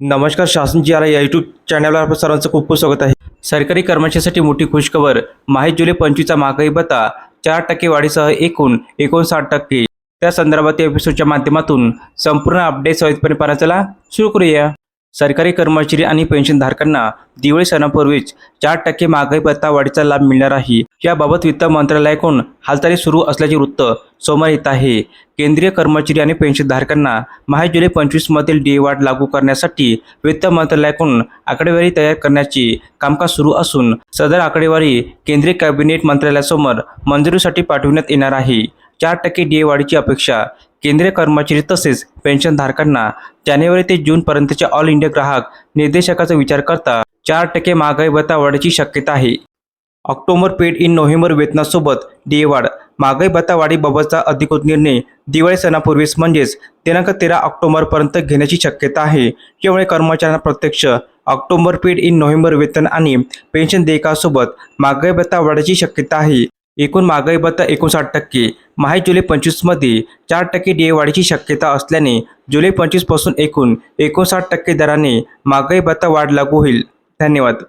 नमस्कार शासन जी आला या यूट्यूब चॅनलवर आपलं सर्वांचं खूप खूप स्वागत आहे. सरकारी कर्मचाऱ्यांसाठी मोठी खुशखबर माहीत जुलै पंचवीसचा महागाई भत्ता चार टक्के वाढीसह एकूण एकोणसाठ टक्के. त्या संदर्भात या एपिसोडच्या माध्यमातून संपूर्ण अपडेट सहितपणे पाहण्याचा सुरू करूया. सरकारी कर्मचारी आणि पेन्शनधारकांना दिवाळी सणापूर्वीच चार टक्के महागाई भत्ता वाढीचा लाभ मिळणार आहे. याबाबत वित्त मंत्रालयाकडून हालचाली सुरू असल्याचे वृत्त समोर येत आहे. केंद्रीय कर्मचारी आणि पेन्शनधारकांना महा जुलै पंचवीसमधील डी वाढ लागू करण्यासाठी वित्त मंत्रालयाकडून आकडेवारी तयार करण्याचे कामकाज सुरू असून सदर आकडेवारी केंद्रीय कॅबिनेट मंत्रालयासमोर मंजुरीसाठी पाठविण्यात येणार आहे. चार टक्के डी वाढीची अपेक्षा केंद्रीय कर्मचारी तसेच पेन्शनधारकांना जानेवारी ते जूनपर्यंतच्या ऑल इंडिया ग्राहक निर्देशकाचा विचार करता चार टक्के महागाई भत्ता वाढीची शक्यता आहे. ऑक्टोबर पेड इन नोव्हेंबर वेतनासोबत डीए वाढ. महागाई भत्ता वाढीबाबतचा अधिकृत निर्णय दिवाळी सणापूर्वीच म्हणजेच दिनांक तेरा ऑक्टोबरपर्यंत घेण्याची शक्यता आहे. त्यामुळे कर्मचाऱ्यांना प्रत्यक्ष ऑक्टोबर पेड इन नोव्हेंबर वेतन आणि पेन्शन देयकासोबत महागाई भत्ता वाढायची शक्यता आहे. एकूण महागाई भत्ता एकोणसाठ टक्के. माहे जुलै पंचवीसमध्ये चार टक्के डीए वाढीची शक्यता असल्याने जुलै पंचवीसपासून एकूण एकोणसाठ टक्के दराने महागाई भत्ता वाढ लागू होईल. धन्यवाद.